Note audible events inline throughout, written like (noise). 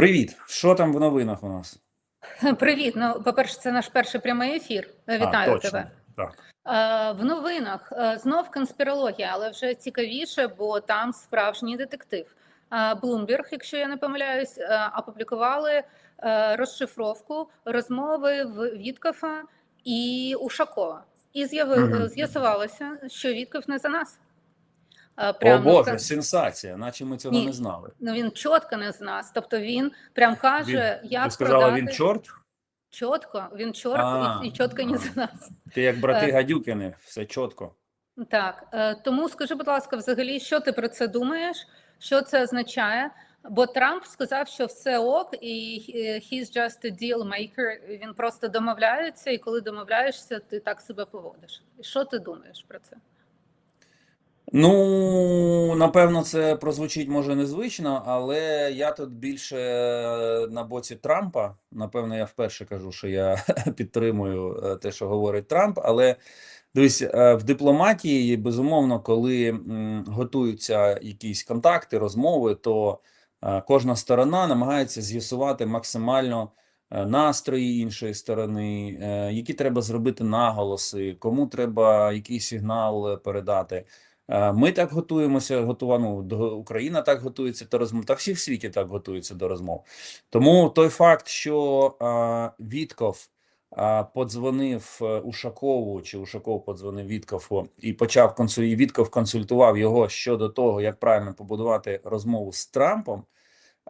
Привіт! Що там в новинах у нас? (laughs) Привіт. Ну, по-перше, це наш перший прямий ефір. Вітаю а, точно. тебе. Так. В новинах е, знов конспірологія, але вже цікавіше, бо там справжній детектив. Bloomberg, якщо я не помиляюсь, е, опублікували е, розшифровку розмови в Віткофа і Ушакова. І з'ясувалося, що Вітков не за нас. Е, О Боже, сенсація, наче ми цього Ні. не знали. ну, він чітко не з нас. Тобто він прям каже, Він, як ти сказала, продати він чорт? чітко, він чорт А, і, і чітко не за нас. Ти як брати Е. гадюкини, все чітко. Так, е, тому скажи, будь ласка, взагалі, що ти про це думаєш? Що це означає? Бо Трамп сказав, що все ок, і е, he's just a deal maker, Він просто домовляється, і коли домовляєшся, ти так себе поводиш. Що ти думаєш про це? Ну, напевно, це прозвучить може незвично, але я тут більше на боці Трампа. Напевно, я вперше кажу, що я (laughs) підтримую е, те, що говорить Трамп. Але дивись, е, в дипломатії, безумовно, коли готуються якісь контакти, розмови, то е, кожна сторона намагається з'ясувати максимально е, настрої іншої сторони, е, які треба зробити наголоси, кому треба який сигнал е, передати. Е, Ми так готуємося, готува, ну, Україна так готується до розмов, та всі в світі так готуються до розмов. Тому той факт, що е, Вітков е, подзвонив Ушакову, чи Ушаков подзвонив Віткову і почав консуль... і Вітков консультував його щодо того, як правильно побудувати розмову з Трампом.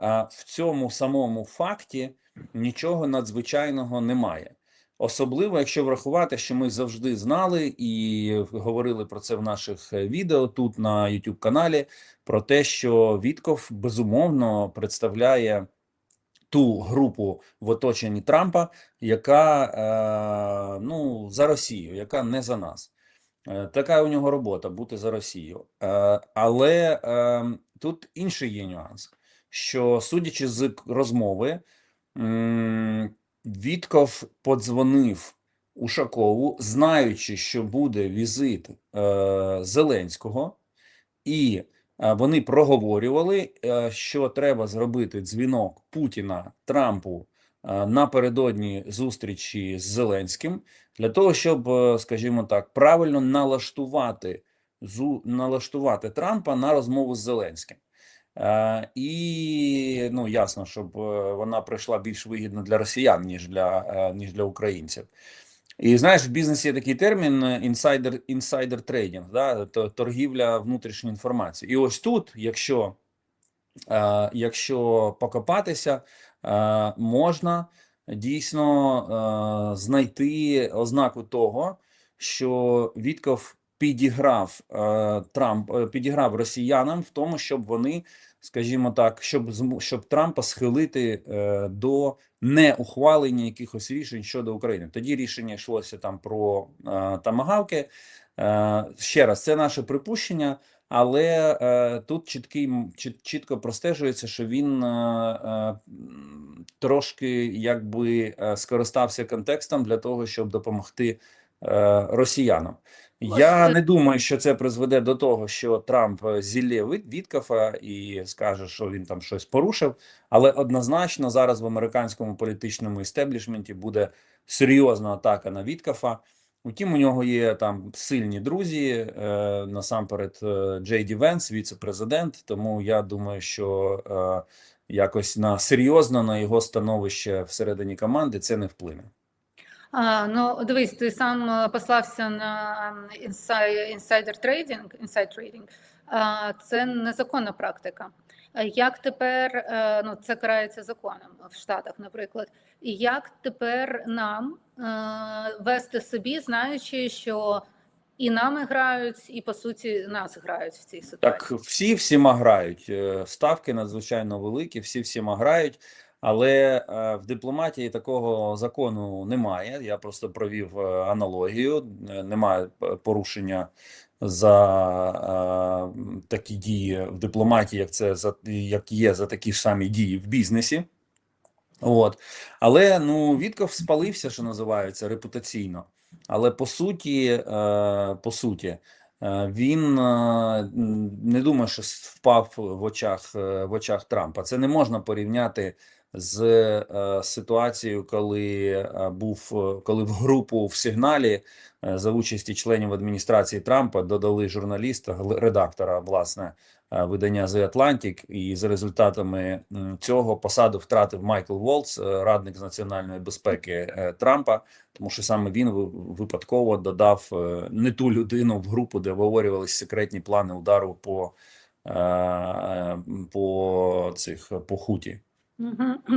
е, В цьому самому факті нічого надзвичайного немає. Особливо, якщо врахувати, що ми завжди знали і говорили про це в наших е, відео тут на YouTube каналі, про те, що Вітков безумовно представляє ту групу в оточенні Трампа, яка е, ну за Росію, яка не за нас. Е, Така у нього робота бути за Росію. Але тут інший є нюанс, що судячи з розмови, Вітков подзвонив Ушакову, знаючи, що буде візит е, Зеленського, і е, вони проговорювали, е, що треба зробити дзвінок Путіна Трампу е, напередодні зустрічі з Зеленським для того, щоб, е, скажімо так, правильно налаштувати зу, налаштувати Трампа на розмову з Зеленським. Е, і ну ясно, щоб е, вона прийшла більш вигідно для росіян, ніж для, е, ніж для українців. І знаєш, в бізнесі є такий термін інсайдер, інсайдер трейдинг, да, то- торгівля внутрішньою інформацією. І ось тут, якщо, якщо покопатися, можна дійсно знайти ознаку того, що Вітков підіграв е, Трамп, е, підіграв росіянам в тому, щоб вони, скажімо так, щоб щоб Трампа схилити е, до неухвалення якихось рішень щодо України. Тоді рішення йшлося там про тамагавки. Ще раз, це наше припущення, але е, тут чіткий чіт- чітко простежується, що він е, трошки якби скористався контекстом для того, щоб допомогти е, росіянам. Я не думаю, що це призведе до того, що Трамп е, зілє від Віткофа і скаже, що він там щось порушив. Але однозначно зараз в американському політичному істеблішменті буде серйозна атака на Віткофа. Утім, у нього є там сильні друзі, е, насамперед е, Джей Ді Венс, віце-президент. Тому я думаю, що е, якось на серйозно на його становище всередині команди це не вплине. А, ну, дивись, ти сам е, послався на інсайдер трейдинг, інсайд трейдинг. Це незаконна практика. Як тепер е, ну це карається законом в Штатах, наприклад, і як тепер нам е, вести собі, знаючи, що і нами грають, і по суті нас грають в цій ситуації? Так, всі всіма грають. Ставки надзвичайно великі, всі всіма грають. Але е, в дипломатії такого закону немає. Я просто провів е, аналогію. Е, Немає порушення за такі дії в дипломатії, як це за як є за такі ж самі дії в бізнесі. От. Але ну, Вітков спалився, що називається, репутаційно. Але по суті, по суті, він не думаю, що впав в очах, в очах Трампа. Це не можна порівняти з е, ситуацією, коли е, був е, коли в групу в сигналі е, за участі членів адміністрації Трампа додали журналіста, редактора, власне, е, видання The Atlantic, і за результатами цього посаду втратив Майкл Волц, е, радник з національної безпеки Трампа, тому що саме він ви- випадково додав не ту людину в групу, де обговорювалися секретні плани удару по, по цих по хуті.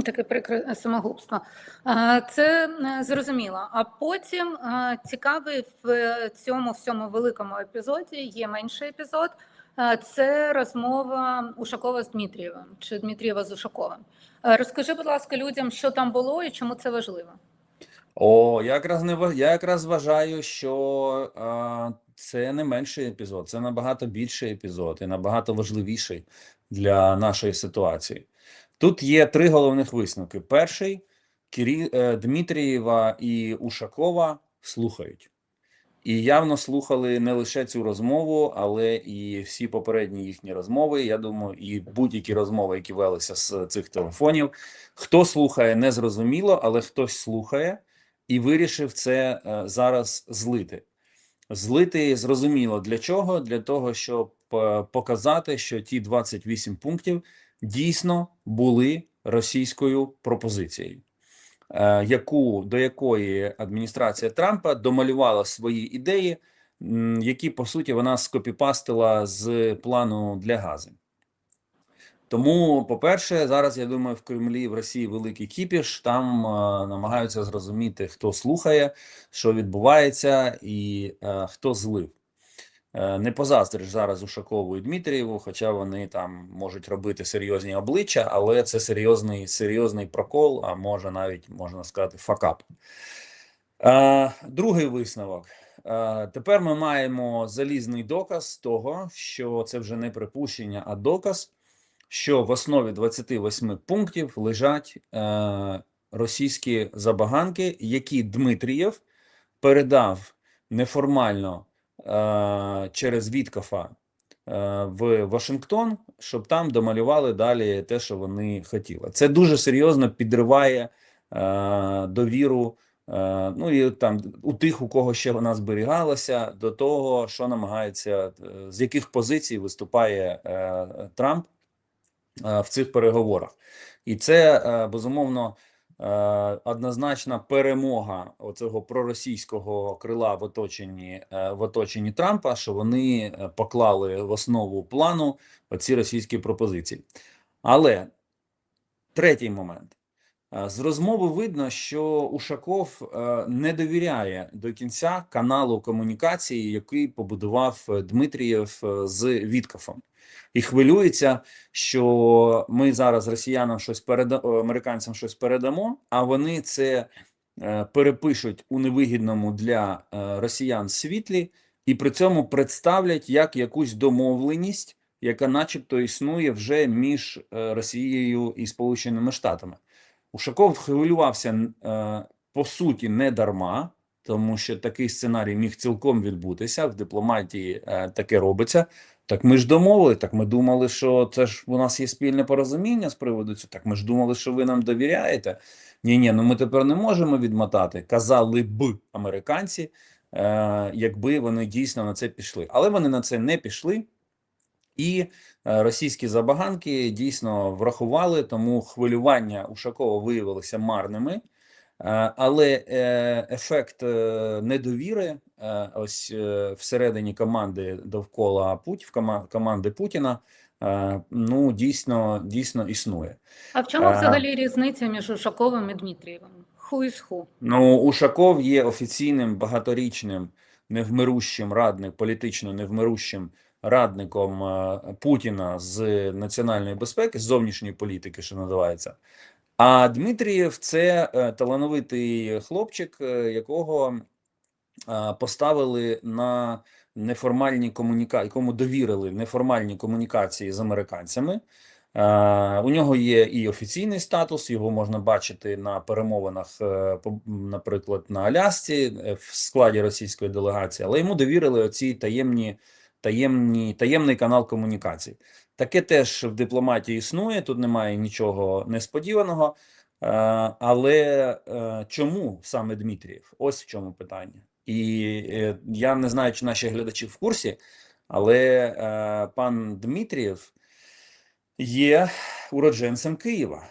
Таке прикре самогубство. Це е, зрозуміло. А потім е, цікавий в цьому всьому великому епізоді є менший епізод. Е, Це розмова Ушакова з Дмитрієвим чи Дмитрієва з Ушаковим. Е, Розкажи, будь ласка, людям, що там було і чому це важливо. О, якраз не я якраз вважаю, що а, це не менший епізод, це набагато більший епізод і набагато важливіший для нашої ситуації. Тут є три головних висновки. Перший Кирі, е, Дмитрієва і Ушакова слухають. І явно слухали не лише цю розмову, але і всі попередні їхні розмови. Я думаю, і будь-які розмови, які велися з цих телефонів. Хто слухає, не зрозуміло, але хтось слухає і вирішив це е, зараз злити. Злити зрозуміло для чого? Для того, щоб е, показати, що ті 28 пунктів дійсно були російською пропозицією, е, яку до якої адміністрація Трампа домалювала свої ідеї, які по суті вона скопіпастила з плану для газу. Тому, по-перше, зараз я думаю, в Кремлі в Росії великий кіпіш. Там е, намагаються зрозуміти, хто слухає, що відбувається, і е, хто злив. Е, не позаздриш зараз Ушакову і Дмитрієву, хоча вони там можуть робити серйозні обличчя, але це серйозний, серйозний прокол, а може навіть можна сказати факап. Е, другий висновок. Е, тепер ми маємо залізний доказ того, що це вже не припущення, а доказ, що в основі 28 пунктів лежать російські забаганки, які Дмитрієв передав неформально через Віткофа е, в Вашингтон, щоб там домалювали далі те, що вони хотіли. Це дуже серйозно підриває е, довіру. е, Ну і там у тих, у кого ще вона зберігалася, до того, що намагається, е, з яких позицій виступає е, Трамп е, в цих переговорах. І це е, безумовно е, однозначна перемога оцього проросійського крила в оточенні е, в оточенні Трампа, що вони е, поклали в основу плану оці російські пропозиції. Але третій момент. Е, З розмови видно, що Ушаков е, не довіряє до кінця каналу комунікації, який побудував е, Дмитрієв е, з Віткофом, і хвилюється, що ми зараз росіянам щось переда о, американцям щось передамо, а вони це е, перепишуть у невигідному для е, росіян світлі, і при цьому представлять як якусь домовленість, яка, начебто, існує вже між е, Росією і Сполученими Штатами. Ушаков хвилювався е, по суті не дарма, тому що такий сценарій міг цілком відбутися. В дипломатії е, таке робиться. Так ми ж домовили, так ми думали, що це ж у нас є спільне порозуміння з приводу цього. Так ми ж думали, що ви нам довіряєте. Ні, ні, ну ми тепер не можемо відмотати. Казали б американці, е, якби вони дійсно на це пішли. Але вони на це не пішли. І е, російські забаганки дійсно врахували, тому хвилювання Ушакова виявилися марними. Е, Але е, ефект е, недовіри ось всередині команди довкола Путь, в кома- команди Путіна, ну дійсно дійсно існує. А в чому взагалі різниця між Ушаковим і Дмитрієвим? Who is who? Ну, Ушаков є офіційним багаторічним невмирущим радник, політично невмирущим радником Путіна з національної безпеки, з зовнішньої політики, що називається. А Дмитрієв це е, талановитий хлопчик, е, якого поставили на неформальні комунікації, якому довірили неформальні комунікації з американцями. У нього є і офіційний статус, його можна бачити на перемовинах, е, наприклад, на Алясці в складі російської делегації, але йому довірили оці таємні, таємні, таємний канал комунікацій. Таке теж в дипломатії існує, тут немає нічого несподіваного. Е, Але е, чому саме Дмитрієв? Ось в чому питання. І е, я не знаю, чи наші глядачі в курсі, але пан Дмитрієв є уродженцем Києва.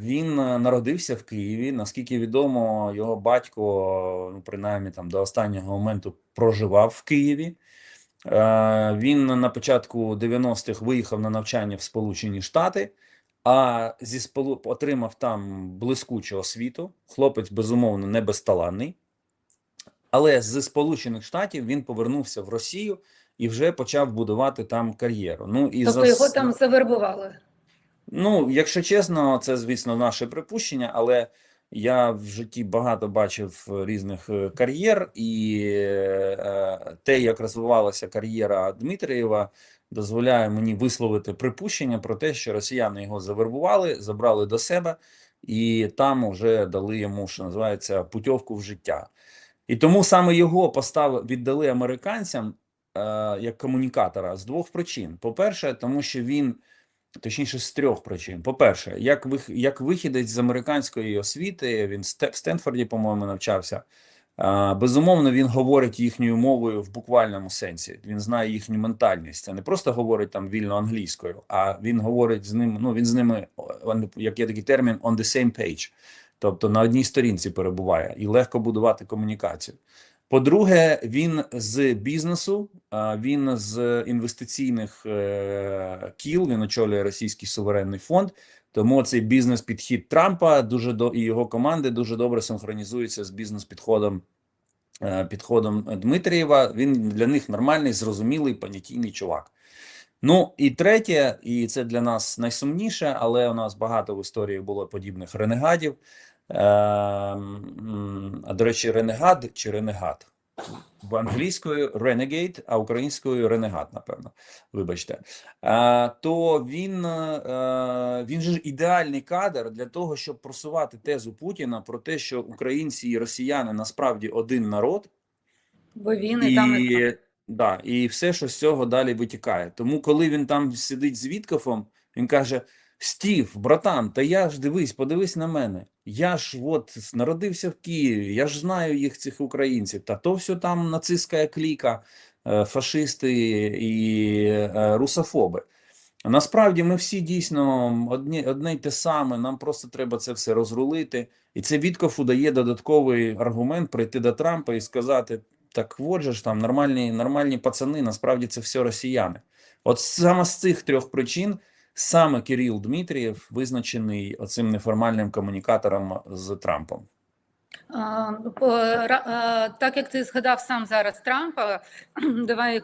Він народився в Києві. Наскільки відомо, його батько, ну, принаймні там до останнього моменту проживав в Києві. Е, Він на початку 90-х виїхав на навчання в Сполучені Штати, а зі сполу... отримав там блискучу освіту. Хлопець, безумовно, не безталанний. Але з Сполучених Штатів він повернувся в Росію і вже почав будувати там кар'єру. Ну і Тобто за його там завербували. Ну, якщо чесно, це, звісно, наше припущення, але я в житті багато бачив різних е, кар'єр, і е, те, як розвивалася кар'єра Дмитрієва, дозволяє мені висловити припущення про те, що росіяни його завербували, забрали до себе, і там вже дали йому, що називається, путівку в життя. І тому саме його постав віддали американцям е, як комунікатора з двох причин. По-перше, тому що він. Точніше, з трьох причин. По-перше, як вих, як вихідець з американської освіти, він в Сте- в Стенфорді, по-моєму, навчався. Безумовно, він говорить їхньою мовою в буквальному сенсі. Він знає їхню ментальність. Це не просто говорить там вільно англійською, а він говорить з ним. Ну він з ними, як є такий термін, on the same page. Тобто на одній сторінці перебуває і легко будувати комунікацію. По-друге, він з бізнесу, він з інвестиційних е, кіл, він очолює Російський суверенний фонд. Тому цей бізнес-підхід Трампа дуже до і його команди дуже добре синхронізується з бізнес-підходом е, підходом Дмитрієва. Він для них нормальний, зрозумілий, понятійний чувак. Ну і третє, і це для нас найсумніше, але у нас багато в історії було подібних ренегадів. Ем, а до речі, ренегад чи ренегат? В англійською renegade, а українською ренегат, напевно. Вибачте. То він, е, він же ідеальний кадр для того, щоб просувати тезу Путіна про те, що українці і росіяни насправді один народ, Бо він і, там і там. і, да, і все, що з цього далі витікає. Тому, коли він там сидить з Віткофом, він каже: Стів, братан, та я ж дивись, подивись на мене. Я ж от народився в Києві, я ж знаю їх, цих українців. Та то все там нацистська кліка, е, фашисти і е, русофоби. Насправді ми всі дійсно одні, одне й те саме, нам просто треба це все розрулити. І це Віткофу дає додатковий аргумент прийти до Трампа і сказати: так от же ж там нормальні, нормальні пацани, насправді це все росіяни. От саме з цих трьох причин саме Кирил Дмитрієв визначений оцим неформальним комунікатором з Трампом. Так як ти згадав сам зараз Трампа, (clears throat) давай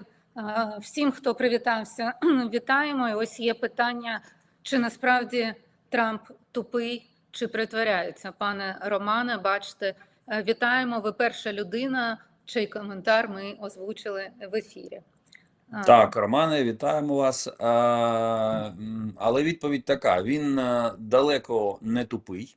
всім, хто привітався, (clears throat) вітаємо. І ось є питання, чи насправді Трамп тупий, чи притворяється. Пане Романе, бачите, е, вітаємо. Ви перша людина, чий коментар ми озвучили в ефірі. Так, Романе, вітаємо вас. А, але відповідь така: він е, далеко не тупий,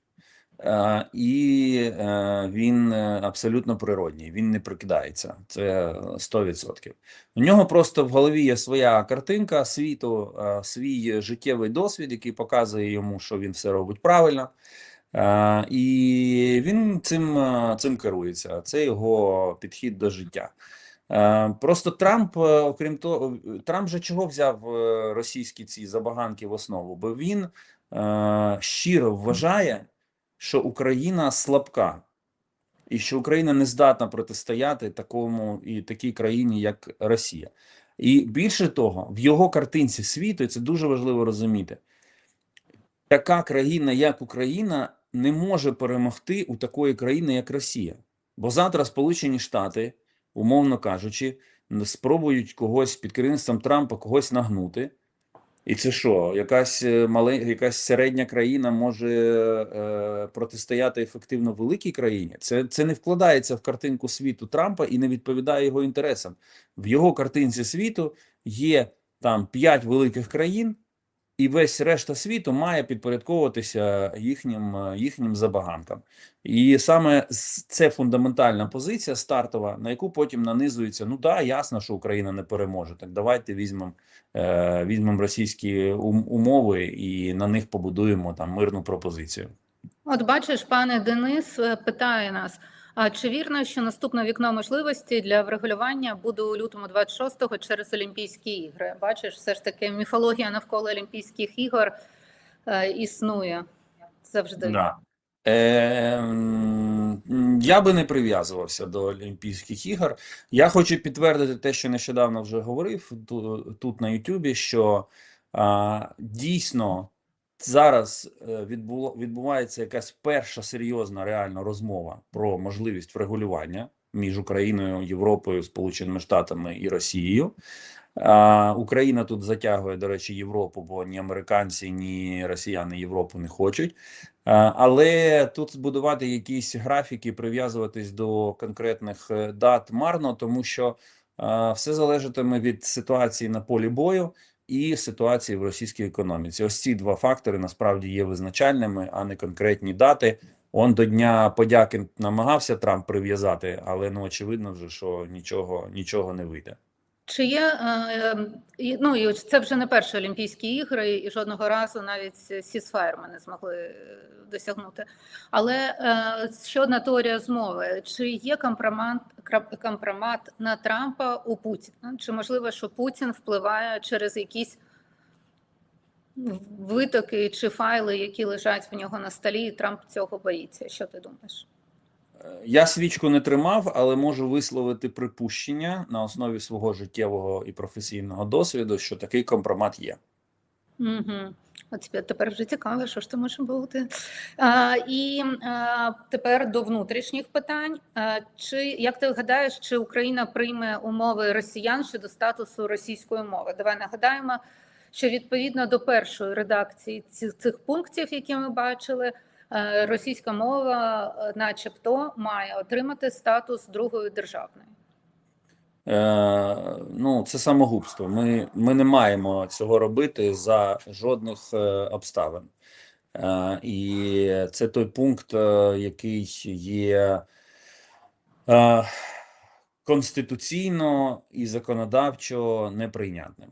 е, і е, він абсолютно природній. Він не прикидається. Це 100%. У нього просто в голові є своя картинка світу, свій життєвий досвід, який показує йому, що він все робить правильно. Е, І він цим, цим керується. Це його підхід до життя. Е, Просто Трамп, е, окрім того, Трамп же чого взяв е, російські ці забаганки в основу? Бо він е, щиро вважає, що Україна слабка, і що Україна не здатна протистояти такому і такій країні, як Росія. І більше того, в його картинці світу, і це дуже важливо розуміти, така країна, як Україна, не може перемогти у такої країни, як Росія. Бо завтра Сполучені Штати, умовно кажучи, спробують когось під керівництвом Трампа когось нагнути. І це що? Якась е, мале, якась середня країна може е, протистояти ефективно великій країні? Це, це не вкладається в картинку світу Трампа і не відповідає його інтересам. В його картинці світу є там п'ять великих країн, і весь решта світу має підпорядковуватися їхнім, е, їхнім забаганкам. І саме це фундаментальна позиція стартова, на яку потім нанизується. Ну да, ясно, що Україна не переможе. Так давайте візьмемо е, візьмемо російські умови і на них побудуємо там мирну пропозицію. От бачиш, пане Денис е, питає нас: а чи вірно, що наступне вікно можливості для врегулювання буде у лютому 26-го через Олімпійські ігри? Бачиш, все ж таки міфологія навколо Олімпійських ігор е, існує завжди. Да. Е, я би не прив'язувався до Олімпійських ігор. Я хочу підтвердити те, що нещодавно вже говорив ту- тут на Ютубі, що а, дійсно зараз е, відбувається якась перша серйозна реальна розмова про можливість врегулювання між Україною, Європою, Сполученими Штатами і Росією. Україна тут затягує, до речі, Європу, бо ні американці, ні росіяни Європу не хочуть. Але тут збудувати якісь графіки, прив'язуватись до конкретних е, дат марно, тому що все залежатиме від ситуації на полі бою і ситуації в російській економіці. Ось ці два фактори насправді є визначальними, а не конкретні дати. Он до Дня подяки намагався Трамп прив'язати, але ну очевидно вже, що нічого, нічого не вийде. Чи є е, е, і- ну і це вже не перші Олімпійські ігри, і жодного разу навіть сісфайр ми не змогли е, досягнути. Але ще одна теорія змови: чи є компромат, компромат на Трампа у Путіна? Чи можливо, що Путін впливає через якісь витоки чи файли, які лежать в нього на столі, і Трамп цього боїться? Що ти думаєш? Я свічку не тримав, але можу висловити припущення на основі свого життєвого і професійного досвіду, що такий компромат є. Угу. От тепер, вже цікаво, що ж це може бути. А, і а, тепер до внутрішніх питань. А, чи як ти гадаєш, чи Україна прийме умови росіян щодо статусу російської мови? Давай нагадаємо, що відповідно до першої редакції цих, цих пунктів, які ми бачили, російська мова, е, начебто, має отримати статус другої державної. Е, ну, це самогубство. Ми, ми не маємо цього робити за жодних е, обставин. Е, і це той пункт, е, який є е, конституційно і законодавчо неприйнятним.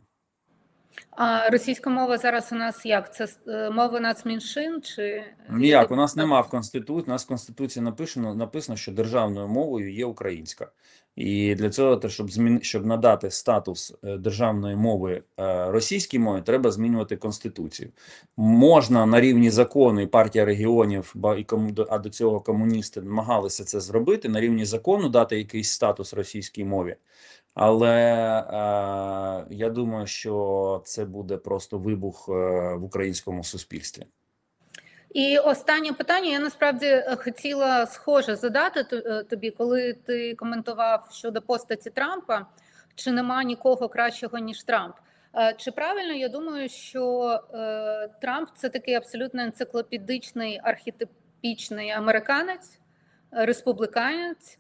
А російська мова зараз у нас як? Це е, мова нацменшин чи Ніяк, у нас нема в Конституції, у нас в Конституції написано, написано, що державною мовою є українська. І для цього, те, щоб змін, щоб надати статус е, державної мови е, російській мові, треба змінювати Конституцію. Можна на рівні закону, і партія регіонів, ба- і кому- а до цього комуністи намагалися це зробити, на рівні закону дати якийсь статус російській мові. Але е, я думаю, що це буде просто вибух е, в українському суспільстві. І останнє питання я насправді е, хотіла схоже задати е, тобі, коли ти коментував щодо постаті Трампа, чи нема нікого кращого ніж Трамп. Чи правильно я думаю, що Трамп це такий абсолютно енциклопедичний архетипічний американець, республіканець,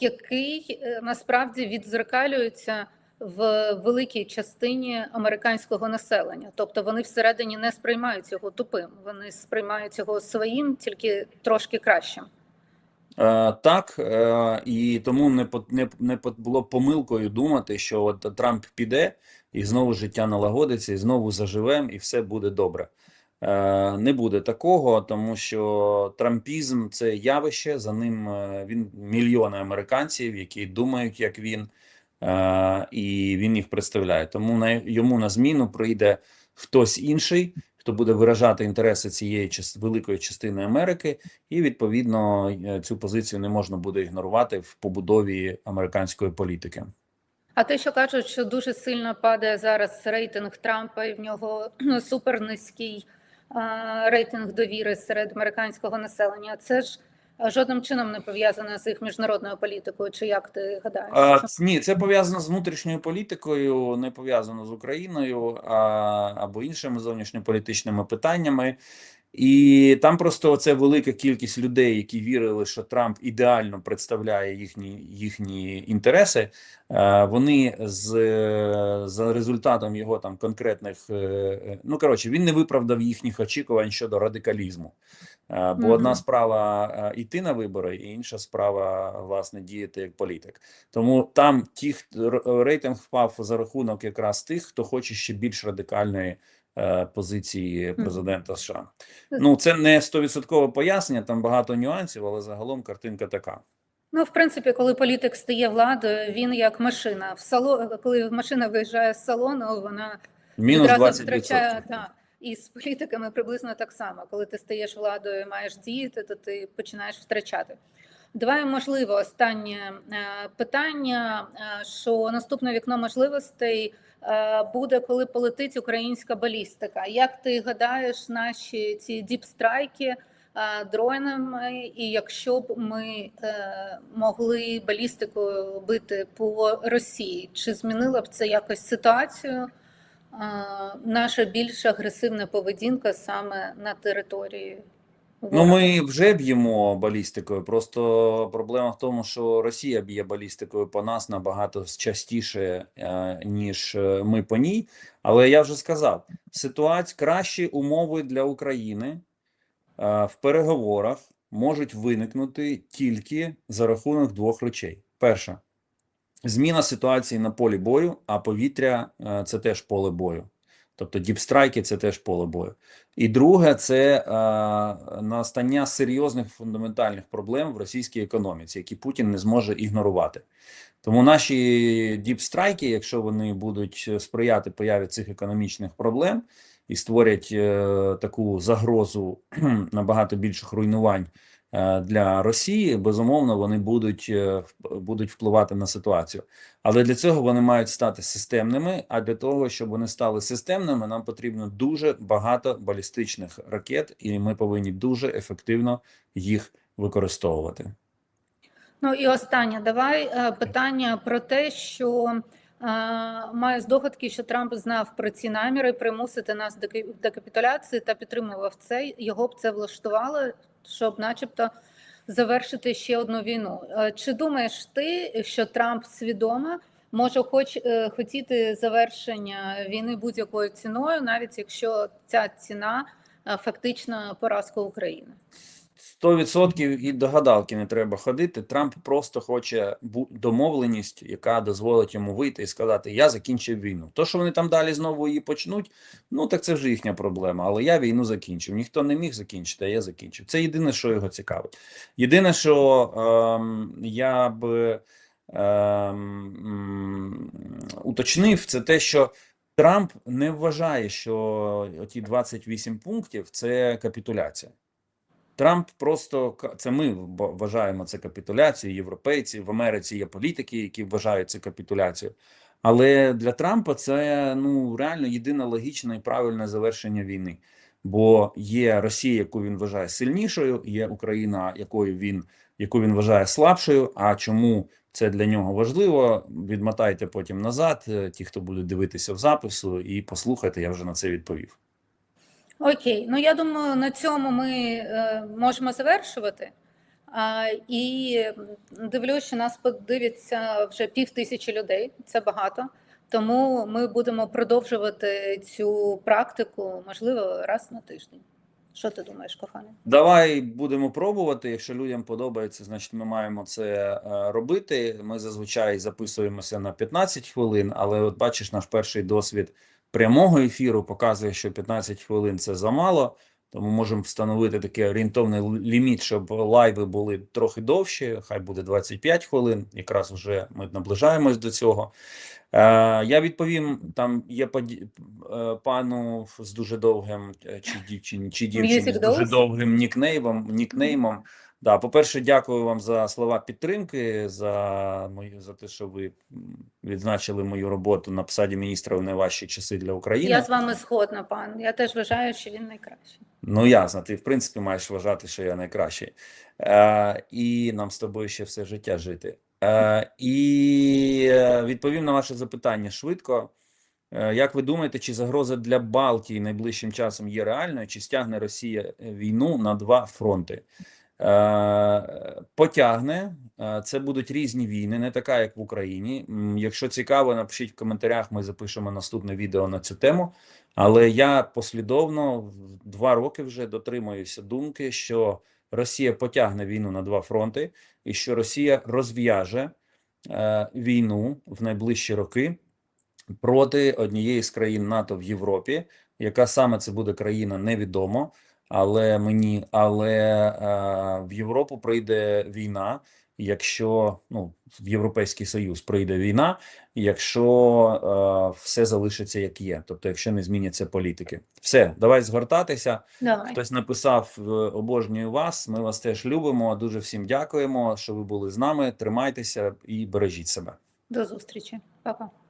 який е, насправді відзеркалюється в великій частині американського населення. Тобто вони всередині не сприймають його тупим, вони сприймають його своїм, тільки трошки кращим. Е, так, е, і тому не, не, не було помилкою думати, що от Трамп піде і знову життя налагодиться, і знову заживем, і все буде добре. Е, не буде такого, тому що трампізм це явище, за ним е, він мільйони американців, які думають, як він, е, і він їх представляє. Тому на, йому на зміну прийде хтось інший, хто буде виражати інтереси цієї великої частини Америки. І відповідно цю позицію не можна буде ігнорувати в побудові американської політики. А те, що кажуть, що дуже сильно падає зараз рейтинг Трампа, і в нього ну, супернизький а, рейтинг довіри серед американського населення, це ж жодним чином не пов'язане з їх міжнародною політикою. Чи як ти гадаєш? А, ні, це пов'язано з внутрішньою політикою, не пов'язано з Україною а, або іншими зовнішньополітичними питаннями. І там просто це велика кількість людей, які вірили, що Трамп ідеально представляє їхні, їхні інтереси. Е, Вони з за результатом його там конкретних, е, е, ну коротше, він не виправдав їхніх очікувань щодо радикалізму. Бо Мгм. одна справа йти на вибори, і інша справа власне діяти як політик. Тому там ті, рейтинг впав за рахунок якраз тих, хто хоче ще більш радикальної позиції президента США. Ну це не стовідсоткове пояснення, там багато нюансів, але загалом картинка така. Ну, в принципі, коли політик стає владою, він як машина. В сало... Коли машина виїжджає з салону, вона Мінус відразу 20%. втрачає. Да. І з політиками приблизно так само. Коли ти стаєш владою і маєш діяти, то ти починаєш втрачати. Давай, можливо, останнє е, питання, е, що наступне вікно можливостей е, буде, коли полетить українська балістика. Як ти гадаєш, наші ці діпстрайки дронами, і якщо б ми е, могли балістикою бити по Росії, чи змінила б це якось ситуацію? е, Наша більш агресивна поведінка саме на території. Ну, ми вже б'ємо балістикою. Просто проблема в тому, що Росія б'є балістикою по нас набагато частіше, е, ніж е, ми по ній. Але я вже сказав: ситуація кращі умови для України е, в переговорах можуть виникнути тільки за рахунок двох речей: перша зміна ситуації на полі бою, а повітря е, це теж поле бою. Тобто діпстрайки це теж поле бою. І друге, це е, настання серйозних фундаментальних проблем в російській економіці, які Путін не зможе ігнорувати. Тому наші діпстрайки, якщо вони будуть сприяти появі цих економічних проблем і створять е, таку загрозу (clears throat) набагато більших руйнувань е, для Росії, безумовно, вони будуть, е, будуть впливати на ситуацію. Але для цього вони мають стати системними. А для того, щоб вони стали системними, нам потрібно дуже багато балістичних ракет, і ми повинні дуже ефективно їх використовувати. Ну і останнє, давай питання про те, що маю здогадки, що Трамп знав про ці наміри примусити нас до капітуляції та підтримував це. Його б це влаштувало, щоб, начебто, завершити ще одну війну. Е, Чи думаєш ти, що Трамп свідомо може хоч е, хотіти завершення війни будь-якою ціною, навіть якщо ця ціна е, фактично поразка України? Сто відсотків і до гадалки не треба ходити. Трамп просто хоче домовленість, яка дозволить йому вийти і сказати: Я закінчив війну. То, що вони там далі знову її почнуть, ну так це вже їхня проблема. Але я війну закінчив. Ніхто не міг закінчити, а я закінчив. Це єдине, що його цікавить. Єдине, що ем, я б ем, уточнив, це те, що. Трамп не вважає, що оті 28 пунктів це капітуляція. Трамп просто це ми вважаємо це капітуляцією. Європейці в Америці є політики, які вважають це капітуляцією. Але для Трампа це ну реально єдине логічне і правильне завершення війни. Бо є Росія, яку він вважає сильнішою, є Україна, якою він яку він вважає слабшою. А чому це для нього важливо? Відмотайте потім назад. е, Ті, хто будуть дивитися в запису, і послухайте, я вже на це відповів. Окей, ну я думаю, на цьому ми е, можемо завершувати. І дивлюсь, що нас подивиться вже пів тисячі людей. Це багато. Тому ми будемо продовжувати цю практику, можливо, раз на тиждень. Що ти думаєш, коханий? Давай будемо пробувати. Якщо людям подобається, значить ми маємо це е, робити. Ми зазвичай записуємося на 15 хвилин, але от бачиш, наш перший досвід прямого ефіру показує, що 15 хвилин це замало. Тому можемо встановити такий орієнтовний ліміт, щоб лайви були трохи довші. Хай буде 25 хвилин. Якраз вже ми наближаємось до цього. Е, я відповім: там є поді- е, пану з дуже довгим е, чи дівчині, чи дівчині з дуже довгим нікнеймом. нікнеймом. Да, по-перше, дякую вам за слова підтримки, за мою за те, що ви відзначили мою роботу на посаді міністра в найважчі часи для України. Я з вами згодна, пан. Я теж вважаю, що він найкращий. Ну, ясно, ти в принципі маєш вважати, що я найкращий. Е, і нам з тобою ще все життя жити. Е, і е, відповім на ваше запитання швидко. Е, Як ви думаєте, чи загроза для Балтії найближчим часом є реальною, чи стягне Росія війну на два фронти? Е, Потягне. Е, Це будуть різні війни, не така, як в Україні. Якщо цікаво, напишіть в коментарях. Ми запишемо наступне відео на цю тему. Але я послідовно два роки вже дотримуюся думки, що Росія потягне війну на два фронти, і що Росія розв'яже е, війну в найближчі роки проти однієї з країн НАТО в Європі. Яка саме це буде країна, невідомо. Але мені, але е, в Європу прийде війна, якщо ну в Європейський Союз прийде війна, якщо е, все залишиться як є, тобто, якщо не зміняться політики, все, давай згортатися. Давай. Хтось написав е, обожнюю вас. Ми вас теж любимо. Дуже всім дякуємо, що ви були з нами. Тримайтеся і бережіть себе. До зустрічі. Па-па.